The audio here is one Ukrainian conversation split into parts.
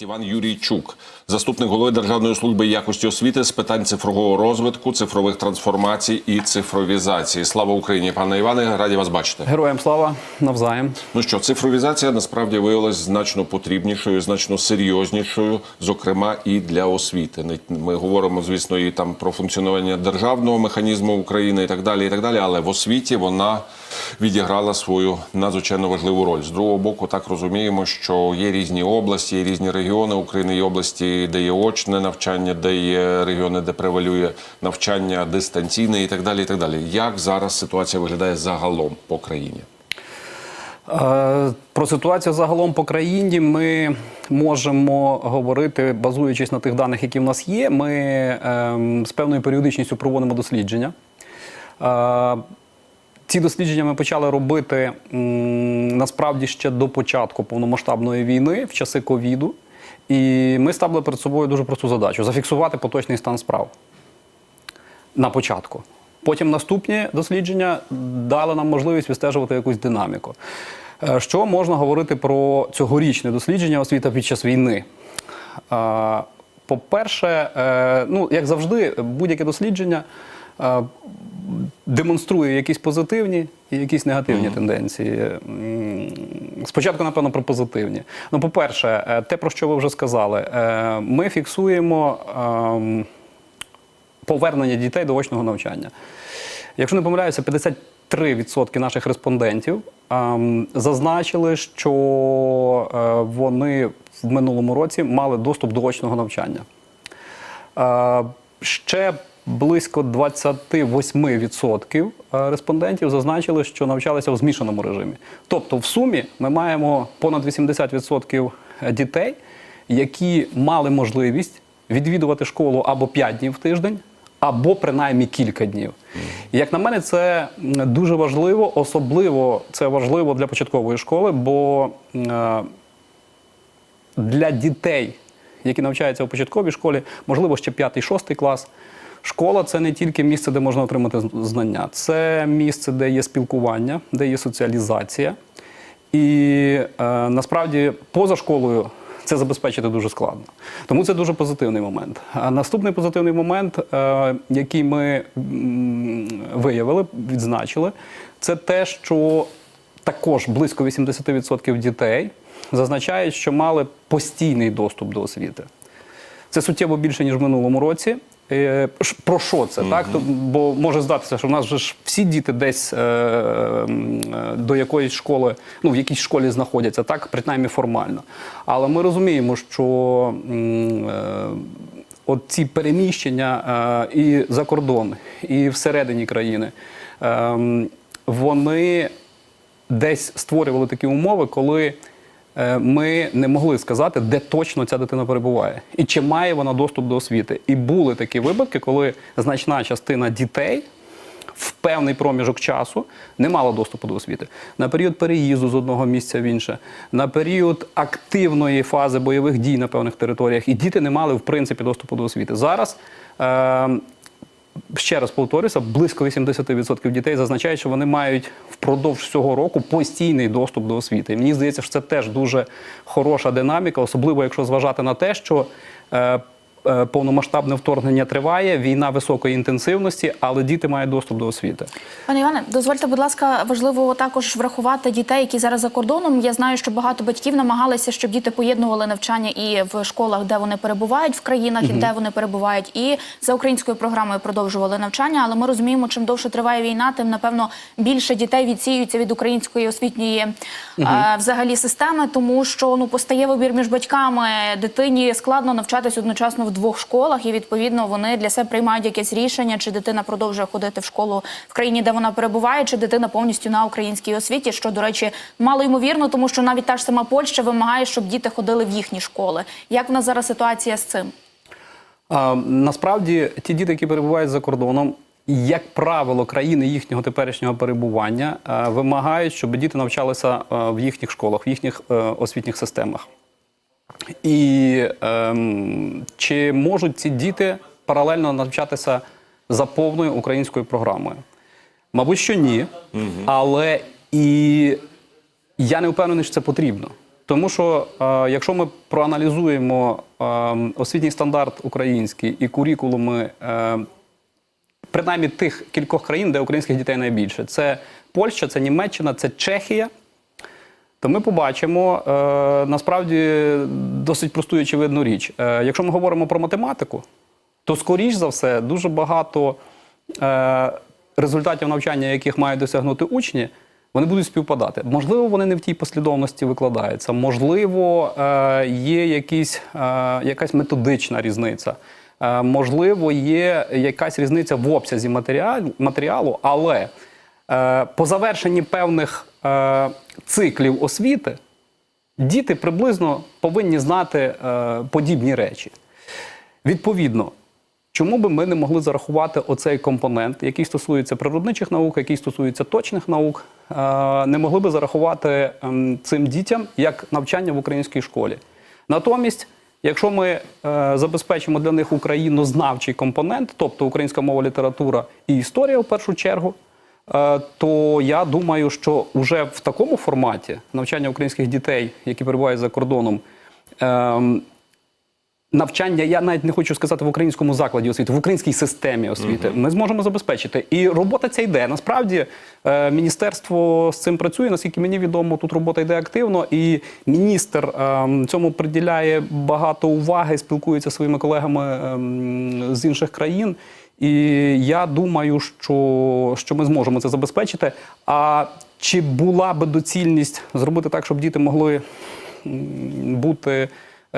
Іван Юрійчук, заступник голови Державної служби якості освіти з питань цифрового розвитку, цифрових трансформацій і цифровізації. Слава Україні, пане Іване, раді вас бачити. Героям слава навзаєм. Ну що, цифровізація насправді виявилась значно потрібнішою, значно серйознішою, зокрема і для освіти. Ми говоримо, звісно, і там про функціонування державного механізму України і так далі. І так далі. Але в освіті вона відіграла свою надзвичайно важливу роль. З другого боку, так розуміємо, що є різні області, є різні регіони України, є області, де є очне навчання, де є регіони, де превалює навчання дистанційне і так далі. І так далі. Як зараз ситуація виглядає загалом по країні? Е, Про ситуацію загалом по країні ми можемо говорити, базуючись на тих даних, які в нас є. Ми ем, з певною періодичністю проводимо дослідження. Ці дослідження ми почали робити насправді ще до початку повномасштабної війни, в часи ковіду. І ми ставили перед собою дуже просту задачу зафіксувати поточний стан справ на початку. Потім наступні дослідження дали нам можливість відстежувати якусь динаміку. Е, Що можна говорити про цьогорічне дослідження освіта під час війни? Е, По-перше, е, ну як завжди, будь-яке дослідження демонструє якісь позитивні і якісь негативні тенденції. Спочатку, напевно, про позитивні. Ну, по-перше, е, те, про що ви вже сказали, е, ми фіксуємо. ем, повернення дітей до очного навчання. Якщо не помиляюся, 53% наших респондентів ем, зазначили, що е, вони в минулому році мали доступ до очного навчання. Ще близько 28% респондентів зазначили, що навчалися в змішаному режимі. Тобто, в сумі ми маємо понад 80% дітей, які мали можливість відвідувати школу або 5 днів в тиждень, або принаймні кілька днів. І, Як на мене, це дуже важливо, особливо це важливо для початкової школи, бо е, для дітей, які навчаються у початковій школі, можливо, ще 5-6 клас. Школа це не тільки місце, де можна отримати знання, це місце, де є спілкування, де є соціалізація. І е, насправді поза школою це забезпечити дуже складно. Тому це дуже позитивний момент. А наступний позитивний момент, е, який ми виявили, відзначили, це те, що також близько 80% дітей зазначають, що мали постійний доступ до освіти. Це суттєво більше, ніж в минулому році. Е, Про що це? Так? Бо може здатися, що в нас же ж всі діти десь е, е, до якоїсь школи, ну в якійсь школі знаходяться, так, принаймні формально. Але ми розуміємо, що е, от ці переміщення е, і за кордон, і всередині країни, е, вони десь створювали такі умови, коли ми не могли сказати, де точно ця дитина перебуває, і чи має вона доступ до освіти. І були такі випадки, коли значна частина дітей в певний проміжок часу не мала доступу до освіти. На період переїзду з одного місця в інше, на період активної фази бойових дій на певних територіях, і діти не мали в принципі доступу до освіти. Зараз. Е- ще раз повторюся, близько 80% дітей зазначають, що вони мають впродовж цього року постійний доступ до освіти. І мені здається, що це теж дуже хороша динаміка, особливо якщо зважати на те, що е, повномасштабне вторгнення триває, війна високої інтенсивності, але діти мають доступ до освіти. Пане Іване, дозвольте, будь ласка, важливо також врахувати дітей, які зараз за кордоном. Я знаю, що багато батьків намагалися, щоб діти поєднували навчання і в школах, де вони перебувають в країнах, і де вони перебувають, і за українською програмою продовжували навчання. Але ми розуміємо, чим довше триває війна, тим напевно більше дітей відсіюються від української освітньої е, взагалі системи, тому що ну постає вибір між батьками. Дитині складно навчатись одночасно в двох школах, і відповідно вони для себе приймають якесь рішення, чи дитина продовжує ходити в школу в країні, де вона перебуває, чи дитина повністю на українській освіті, що, до речі, мало ймовірно, тому що навіть та ж сама Польща вимагає, щоб діти ходили в їхні школи. Як в нас зараз ситуація з цим? А, насправді, ті діти, які перебувають за кордоном, як правило, країни їхнього теперішнього перебування вимагають, щоб діти навчалися в їхніх школах, в їхніх е, освітніх системах. І ем, чи можуть ці діти паралельно навчатися за повною українською програмою? Мабуть, що ні. Але і я не впевнений, що це потрібно. Тому що е, якщо ми проаналізуємо е, освітній стандарт український і курікулуми, е, принаймні тих кількох країн, де українських дітей найбільше, це Польща, це Німеччина, це Чехія. То ми побачимо е, насправді досить просту і очевидну річ. Е, якщо ми говоримо про математику, то скоріш за все дуже багато е, результатів навчання, яких мають досягнути учні, вони будуть співпадати. Можливо, вони не в тій послідовності викладаються, можливо, є якісь, якась методична різниця. Можливо, є якась різниця в обсязі матеріалу, але по завершенні певних е, циклів освіти діти приблизно повинні знати е, подібні речі. Відповідно, чому би ми не могли зарахувати оцей компонент, який стосується природничих наук, який стосується точних наук, е, не могли би зарахувати ем, цим дітям як навчання в українській школі. Натомість, якщо ми е, забезпечимо для них українознавчий компонент, тобто українська мова, література і історія в першу чергу, то я думаю, що вже в такому форматі навчання українських дітей, які перебувають за кордоном, ем, навчання, я навіть не хочу сказати в українському закладі освіти, в українській системі освіти, ми зможемо забезпечити. І робота ця йде. Насправді е, міністерство з цим працює. Наскільки мені відомо, тут робота йде активно, і міністр е, цьому приділяє багато уваги, спілкується зі своїми колегами е, з інших країн. І я думаю, що, що ми зможемо це забезпечити. А чи була би доцільність зробити так, щоб діти могли бути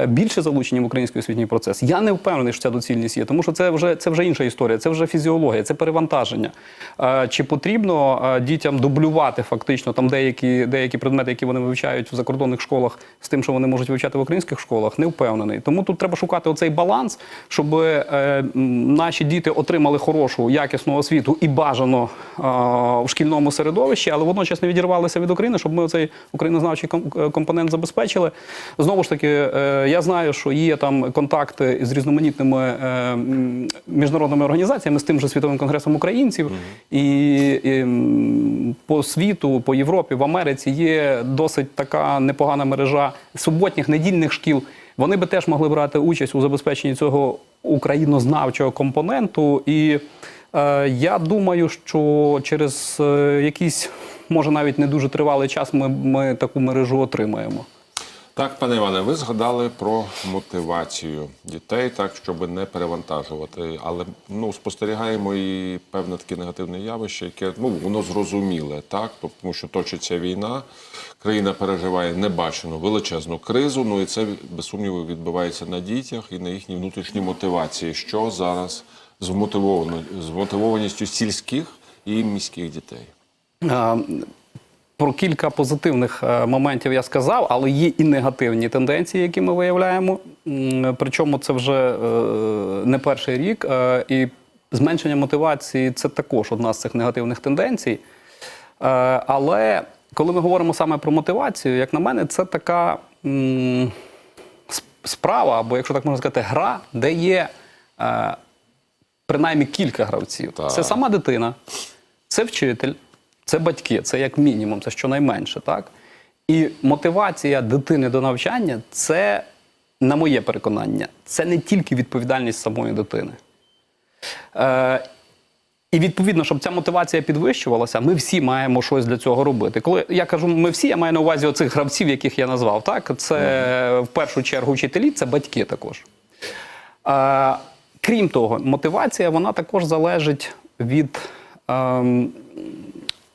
більше залучені в український освітній процес. Я не впевнений, що ця доцільність є, тому що це вже це вже інша історія, це вже фізіологія, це перевантаження. Е, Чи потрібно е, дітям дублювати фактично там деякі, деякі предмети, які вони вивчають в закордонних школах, з тим, що вони можуть вивчати в українських школах, не впевнений. Тому тут треба шукати оцей баланс, щоб е, наші діти отримали хорошу, якісну освіту і бажано е, в шкільному середовищі, але водночас не відірвалися від України, щоб ми оцей українознавчий е, компонент забезпечили. Знову ж таки, е, я знаю, що є там контакти з різноманітними е, міжнародними організаціями, з тим же світовим конгресом українців, і, і по світу, по Європі, в Америці є досить така непогана мережа суботніх недільних шкіл. Вони би теж могли брати участь у забезпеченні цього українознавчого компоненту. І е, я думаю, що через е, якийсь, може навіть не дуже тривалий час, ми, ми таку мережу отримаємо. Так, пане Іване, ви згадали про мотивацію дітей, так щоб не перевантажувати. Але ну спостерігаємо і певне таке негативне явище, яке ну воно зрозуміле, так тому що точиться війна, країна переживає небачену величезну кризу. Ну і це без сумніву відбувається на дітях і на їхній внутрішній мотивації. Що зараз з вмотивовано мотивованістю сільських і міських дітей? Е, Про кілька позитивних е, моментів я сказав, але є і негативні тенденції, які ми виявляємо. Причому це вже е, не перший рік. е, І зменшення мотивації це також одна з цих негативних тенденцій. Але коли ми говоримо саме про мотивацію, як на мене, це така справа, або якщо так можна сказати, гра, де є принаймні кілька гравців. Так. Це сама дитина, це вчитель, це батьки, це як мінімум, це щонайменше, так? І мотивація дитини до навчання це, на моє переконання, це не тільки відповідальність самої дитини. Е, і відповідно, щоб ця мотивація підвищувалася, ми всі маємо щось для цього робити. Коли я кажу, ми всі, я маю на увазі оцих гравців, яких я назвав. Так, це в першу чергу вчителі, це батьки також. Е, крім того, мотивація вона також залежить від. ем,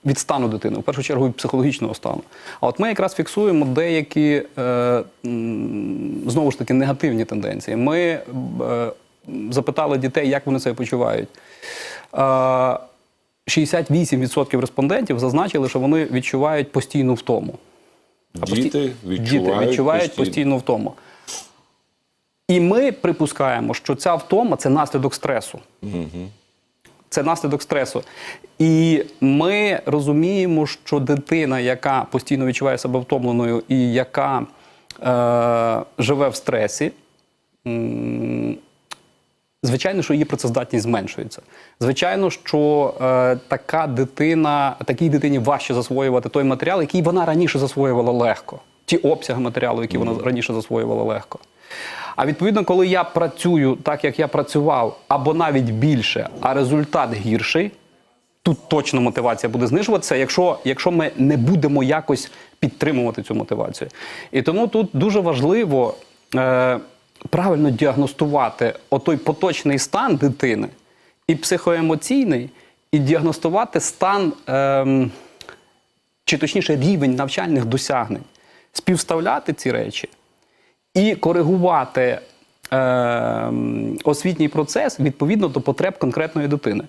від стану дитини, в першу чергу від психологічного стану. А от ми якраз фіксуємо деякі е, знову ж таки негативні тенденції. Ми е, запитали дітей, як вони себе почувають. Е, 68% респондентів зазначили, що вони відчувають постійну втому. А пості- Діти відчувають, Діти відчувають постійно. постійну втому. І ми припускаємо, що ця втома це наслідок стресу. Це наслідок стресу. І ми розуміємо, що дитина, яка постійно відчуває себе втомленою і яка е, живе в стресі, Звичайно, що її працездатність зменшується. Звичайно, що е, така дитина, такій дитині важче засвоювати той матеріал, який вона раніше засвоювала легко. ті обсяги матеріалу, які вона раніше засвоювала легко. А відповідно, коли я працюю так, як я працював, або навіть більше, а результат гірший, тут точно мотивація буде знижуватися, якщо, якщо ми не будемо якось підтримувати цю мотивацію. І тому тут дуже важливо е, правильно діагностувати отой поточний стан дитини, і психоемоційний, і діагностувати стан. ем, чи точніше рівень навчальних досягнень, співставляти ці речі і коригувати е, освітній процес відповідно до потреб конкретної дитини.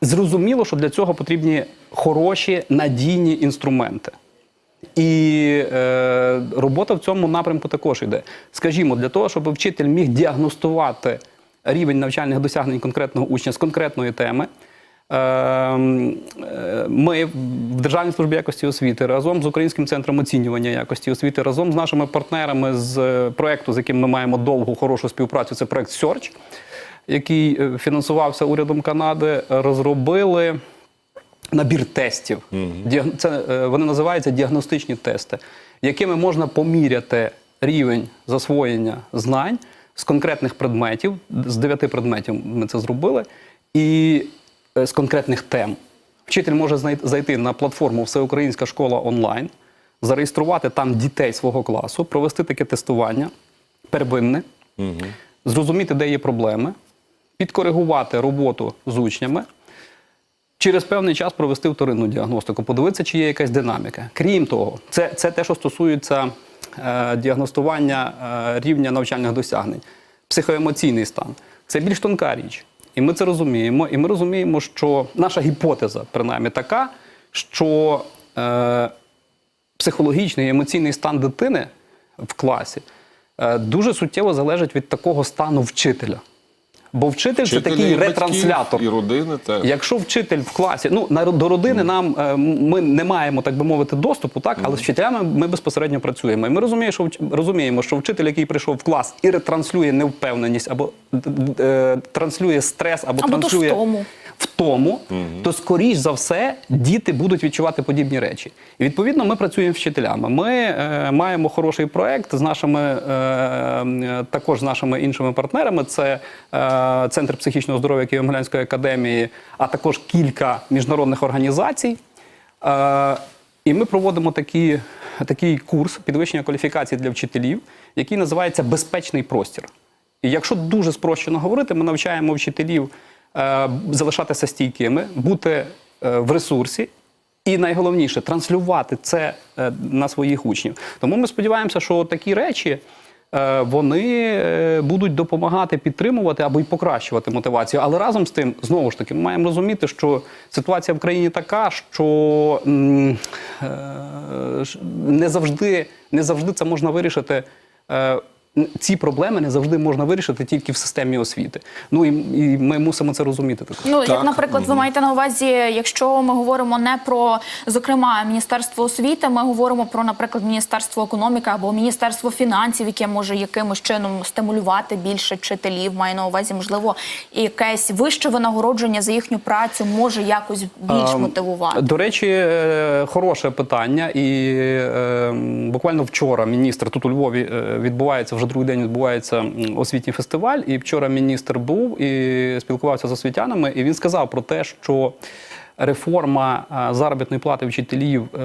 Зрозуміло, що для цього потрібні хороші надійні інструменти. І е, робота в цьому напрямку також йде. Скажімо, для того, щоб вчитель міг діагностувати рівень навчальних досягнень конкретного учня з конкретної теми. Е, м, е, Ми в Державній службі якості освіти разом з Українським центром оцінювання якості освіти, разом з нашими партнерами з е, проекту, з яким ми маємо довгу хорошу співпрацю, це проект Search, який е, фінансувався урядом Канади, розробили набір тестів. Це, вони називаються діагностичні тести, якими можна поміряти рівень засвоєння знань з конкретних предметів, з дев'яти предметів ми це зробили, і з конкретних тем. Вчитель може зайти на платформу Всеукраїнська школа онлайн, зареєструвати там дітей свого класу, провести таке тестування первинне, зрозуміти, де є проблеми, підкоригувати роботу з учнями, через певний час провести вторинну діагностику, подивитися, чи є якась динаміка. Крім того, це, це те, що стосується е, діагностування е, рівня навчальних досягнень, психоемоційний стан. Це більш тонка річ. І ми це розуміємо. І ми розуміємо, що наша гіпотеза, принаймні, така, що е, психологічний і емоційний стан дитини в класі е, дуже суттєво залежить від такого стану вчителя. Бо вчитель, це такий і ретранслятор. і родини Так. Якщо вчитель в класі, ну на до родини нам е, ми не маємо, так би мовити, доступу, так але з вчителями ми безпосередньо працюємо. І ми розуміємо, що розуміємо, що вчитель, який прийшов в клас і ретранслює невпевненість, або е, транслює стрес, або, Або транслює втому. Втому, то скоріш за все діти будуть відчувати подібні речі. І відповідно ми працюємо з вчителями. Ми е, маємо хороший проект з нашими е, е, також з нашими іншими партнерами. Це е, центр психічного здоров'я Києво-Могилянської академії, а також кілька міжнародних організацій. Е, і ми проводимо такі, такий курс підвищення кваліфікації для вчителів, який називається Безпечний простір. І якщо дуже спрощено говорити, ми навчаємо вчителів залишатися стійкими, бути е, в ресурсі. І найголовніше транслювати це е, на своїх учнів. Тому ми сподіваємося, що такі речі е, вони е, будуть допомагати підтримувати або й покращувати мотивацію. Але разом з тим, знову ж таки, ми маємо розуміти, що ситуація в країні така, що е, не завжди, не завжди це можна вирішити. Ці проблеми не завжди можна вирішити тільки в системі освіти. Ну і, і ми мусимо це розуміти. також. Ну, Так. як, наприклад, ви маєте на увазі, якщо ми говоримо не про, зокрема, Міністерство освіти, ми говоримо про, наприклад, Міністерство економіки або Міністерство фінансів, яке може якимось чином стимулювати більше вчителів, має на увазі, можливо, якесь вище винагородження за їхню працю може якось більш Ем, мотивувати. До речі, е, хороше питання. І е, буквально вчора міністр тут у Львові е, відбувається вже другий день. Відбувається освітній фестиваль. І вчора міністр був і спілкувався з освітянами. І він сказав про те, що реформа е, заробітної плати вчителів е,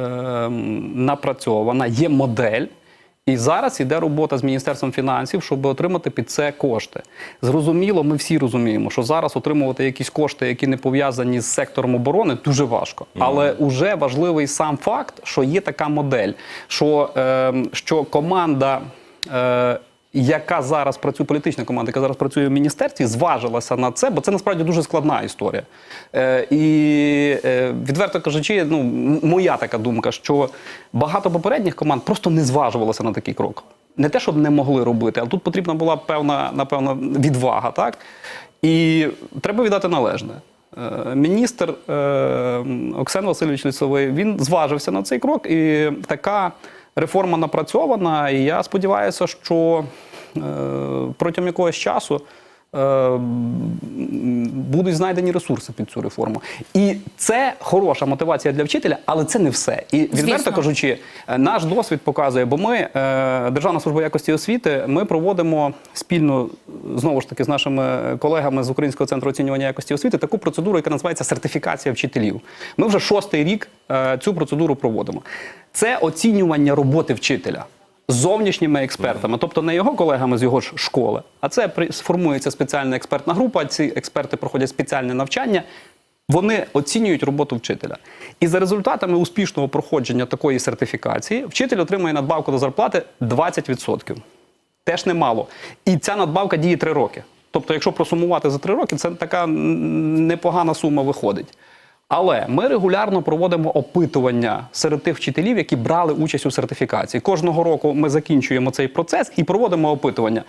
напрацьована, є модель. І зараз іде робота з міністерством фінансів, щоб отримати під це кошти. Зрозуміло, ми всі розуміємо, що зараз отримувати якісь кошти, які не пов'язані з сектором оборони, дуже важко. Але вже важливий сам факт, що є така модель, що, е, що команда. Е, яка зараз працює, політична команда, яка зараз працює в міністерстві, зважилася на це, бо це насправді дуже складна історія. Е, і е, відверто кажучи, ну моя така думка, що багато попередніх команд просто не зважувалося на такий крок. Не те, щоб не могли робити, але тут потрібна була певна, напевно, відвага, так? І треба віддати належне. Е, Міністр е, Оксан Васильович Лісовий він зважився на цей крок, і така реформа напрацьована. І я сподіваюся, що е, протягом якогось часу будуть знайдені ресурси під цю реформу. І це хороша мотивація для вчителя, але це не все. І відверто Звісно. кажучи, е, наш досвід показує, бо ми, е, Державна служба якості освіти, ми проводимо спільно знову ж таки з нашими колегами з Українського центру оцінювання якості освіти таку процедуру, яка називається сертифікація вчителів. Ми вже шостий рік е, цю процедуру проводимо. Це оцінювання роботи вчителя. Зовнішніми експертами, тобто не його колегами з його ж школи, а це сформується спеціальна експертна група. Ці експерти проходять спеціальне навчання. Вони оцінюють роботу вчителя. І за результатами успішного проходження такої сертифікації вчитель отримує надбавку до зарплати 20%. Теж немало. І ця надбавка діє 3 роки. Тобто, якщо просумувати за 3 роки, це така непогана сума виходить. Але ми регулярно проводимо опитування серед тих вчителів, які брали участь у сертифікації. Кожного року ми закінчуємо цей процес і проводимо опитування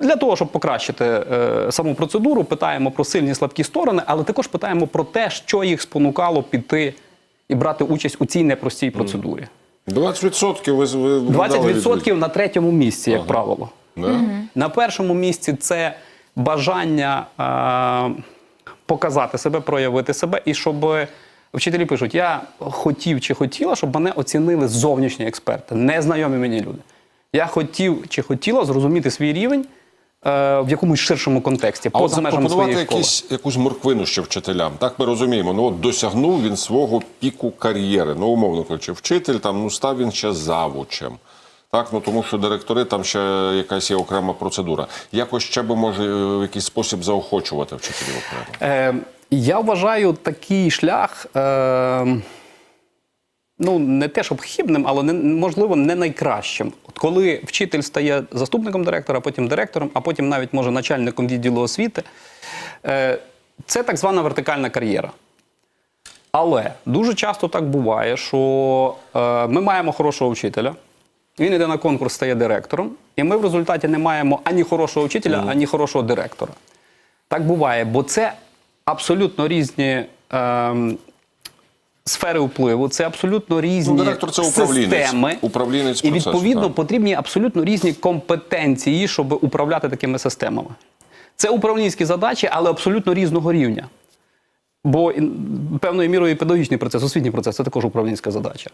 для того, щоб покращити е, саму процедуру. Питаємо про сильні слабкі сторони, але також питаємо про те, що їх спонукало піти і брати участь у цій непростій процедурі. 20% ви, ви ви дали 20% відповідь. на третьому місці, як правило. Да? На першому місці це бажання е, показати себе, проявити себе, і щоб вчителі пишуть: я хотів чи хотіла, щоб мене оцінили зовнішні експерти, незнайомі мені люди. Я хотів чи хотіла зрозуміти свій рівень е, в якомусь ширшому контексті, А от поза межами своєї школи. якісь, якусь морквину ще вчителям. Так ми розуміємо. Ну от досягнув він свого піку кар'єри. Ну, умовно кажучи, вчитель там ну став він ще завучем. Так, ну тому що директори там ще якась є окрема процедура. Якось ще би може е, в якийсь спосіб заохочувати вчителів окремо. Е, я вважаю такий шлях. Е, Ну, не те, щоб хибним, але не, можливо не найкращим. От коли вчитель стає заступником директора, потім директором, а потім навіть може начальником відділу освіти, е, це так звана вертикальна кар'єра. Але дуже часто так буває, що е, ми маємо хорошого вчителя, він йде на конкурс, стає директором, і ми в результаті не маємо ані хорошого вчителя, ані хорошого директора. Так буває, бо це абсолютно різні ем, сфери впливу, це абсолютно різні Ну, директор це управлінець. системи. Управлінець і відповідно так. потрібні абсолютно різні компетенції, щоб управляти такими системами. Це управлінські задачі, але абсолютно різного рівня. Бо певною мірою і педагогічний процес, освітній процес це також управлінська задача.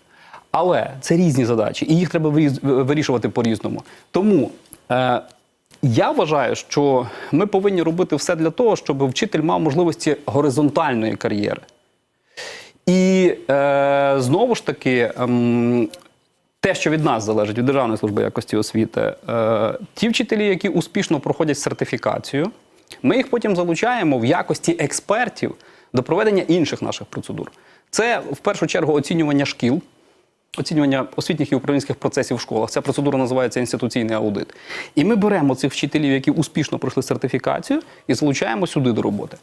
Але це різні задачі, і їх треба вирішувати по-різному. Тому е, я вважаю, що ми повинні робити все для того, щоб вчитель мав можливості горизонтальної кар'єри. І е, знову ж таки, ем, те, що від нас залежить, від Державної служби якості освіти, е, ті вчителі, які успішно проходять сертифікацію, ми їх потім залучаємо в якості експертів до проведення інших наших процедур. Це в першу чергу оцінювання шкіл, оцінювання освітніх і управлінських процесів в школах. Ця процедура називається інституційний аудит. І ми беремо цих вчителів, які успішно пройшли сертифікацію, і залучаємо сюди до роботи.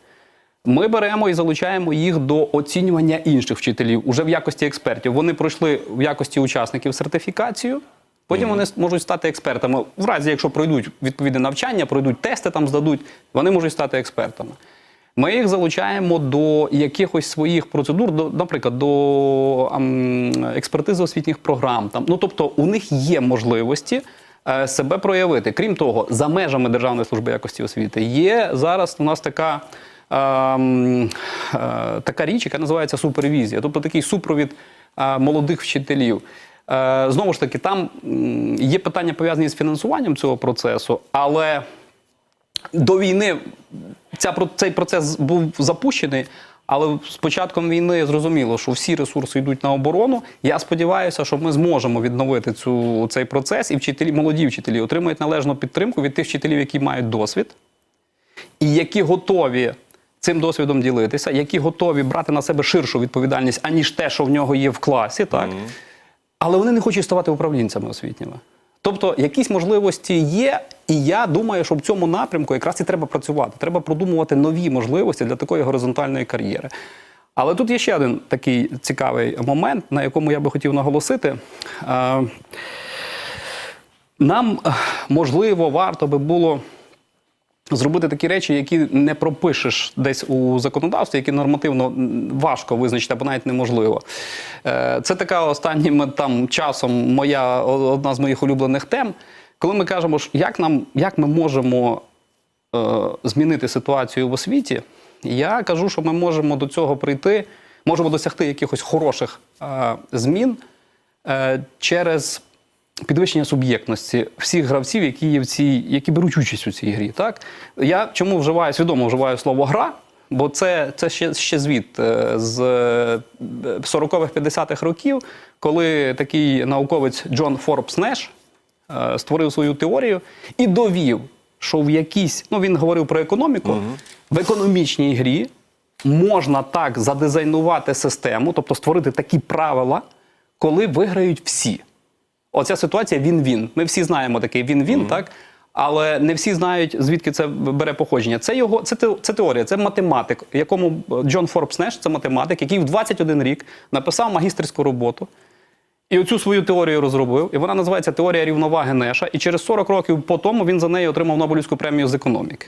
Ми беремо і залучаємо їх до оцінювання інших вчителів уже в якості експертів. Вони пройшли в якості учасників сертифікацію. Потім вони можуть стати експертами. В разі, якщо пройдуть відповідне навчання, пройдуть тести, там здадуть, вони можуть стати експертами. Ми їх залучаємо до якихось своїх процедур, до, наприклад, до експертизи освітніх програм. Там. Ну, тобто, у них є можливості е, себе проявити. Крім того, за межами Державної служби якості освіти є зараз у нас така. ем, е, така річ, яка називається супервізія, тобто такий супровід е, молодих вчителів. Е, Знову ж таки, там є питання пов'язані з фінансуванням цього процесу, але до війни ця, цей процес був запущений, але з початком війни зрозуміло, що всі ресурси йдуть на оборону. Я сподіваюся, що ми зможемо відновити цю, цей процес, і вчителі, молоді вчителі отримають належну підтримку від тих вчителів, які мають досвід, і які готові цим досвідом ділитися, які готові брати на себе ширшу відповідальність, аніж те, що в нього є в класі, так? Але вони не хочуть ставати управлінцями освітніми. Тобто якісь можливості є, і я думаю, що в цьому напрямку якраз і треба працювати. Треба продумувати нові можливості для такої горизонтальної кар'єри. Але тут є ще один такий цікавий момент, на якому я би хотів наголосити. Е, Нам, е, можливо, варто би було зробити такі речі, які не пропишеш десь у законодавстві, які нормативно важко визначити або навіть неможливо. Е, Це така останнім там часом моя одна з моїх улюблених тем, коли ми кажемо, як нам як ми можемо е, змінити ситуацію в освіті, я кажу, що ми можемо до цього прийти, можемо досягти якихось хороших е, змін е, через підвищення суб'єктності всіх гравців, які є в цій, які беруть участь у цій грі. Так я чому вживаю свідомо вживаю слово гра? Бо це, це ще, ще звіт е, з е, 40-х 50-х років, коли такий науковець Джон Форбс Неш е, створив свою теорію і довів, що в якійсь, ну він говорив про економіку, в економічній грі можна так задизайнувати систему, тобто створити такі правила, коли виграють всі. Оця ситуація він-він. Ми всі знаємо такий він-він, так? Але не всі знають, звідки це бере походження. Це його це, те- це теорія, це математик, якому е, Джон Форбс Неш, це математик, який в 21 рік написав магістерську роботу. І оцю свою теорію розробив, і вона називається теорія рівноваги Неша. І через 40 років по тому він за неї отримав Нобелівську премію з економіки.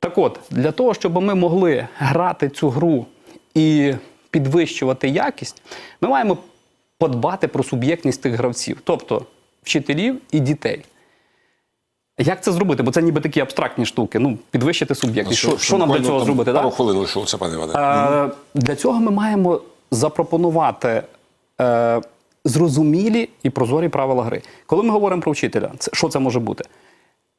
Так от, для того, щоб ми могли грати цю гру і підвищувати якість, ми маємо подбати про суб'єктність тих гравців, тобто вчителів і дітей. Як це зробити? Бо це ніби такі абстрактні штуки. Ну, підвищити суб'єктність. Що, що нам для цього зробити? Пару хвилин лишилося, пане Іване. Е, Для цього ми маємо запропонувати е, зрозумілі і прозорі правила гри. Коли ми говоримо про вчителя, це, що це може бути?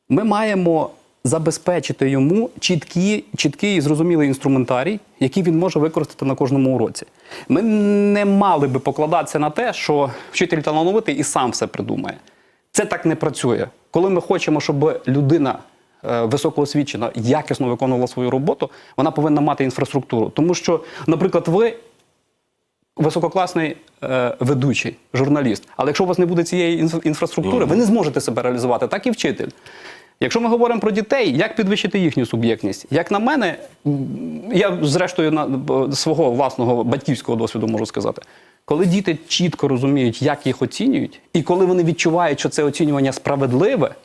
Ми маємо забезпечити йому чіткий, чіткий і зрозумілий інструментарій, який він може використати на кожному уроці. Ми не мали би покладатися на те, що вчитель талановитий і сам все придумає. Це так не працює. Коли ми хочемо, щоб людина е, високоосвічена якісно виконувала свою роботу, вона повинна мати інфраструктуру. Тому що, наприклад, ви висококласний е, ведучий, журналіст. Але якщо у вас не буде цієї інф- інфраструктури, ви не зможете себе реалізувати, так і вчитель. Якщо ми говоримо про дітей, як підвищити їхню суб'єктність? Як на мене, я зрештою на свого власного батьківського досвіду можу сказати, коли діти чітко розуміють, як їх оцінюють, і коли вони відчувають, що це оцінювання справедливе,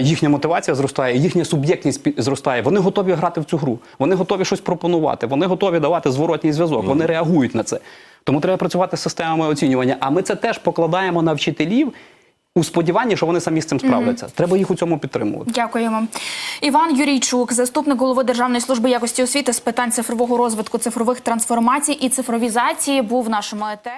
їхня мотивація зростає, їхня суб'єктність зростає. Вони готові грати в цю гру, вони готові щось пропонувати, вони готові давати зворотній зв'язок, вони реагують на це. Тому треба працювати з системами оцінювання. А ми це теж покладаємо на вчителів у сподіванні, що вони самі з цим справляться. Треба їх у цьому підтримувати. Дякуємо. Іван Юрійчук, заступник голови Державної служби якості освіти з питань цифрового розвитку, цифрових трансформацій і цифровізації, був в нашому етері.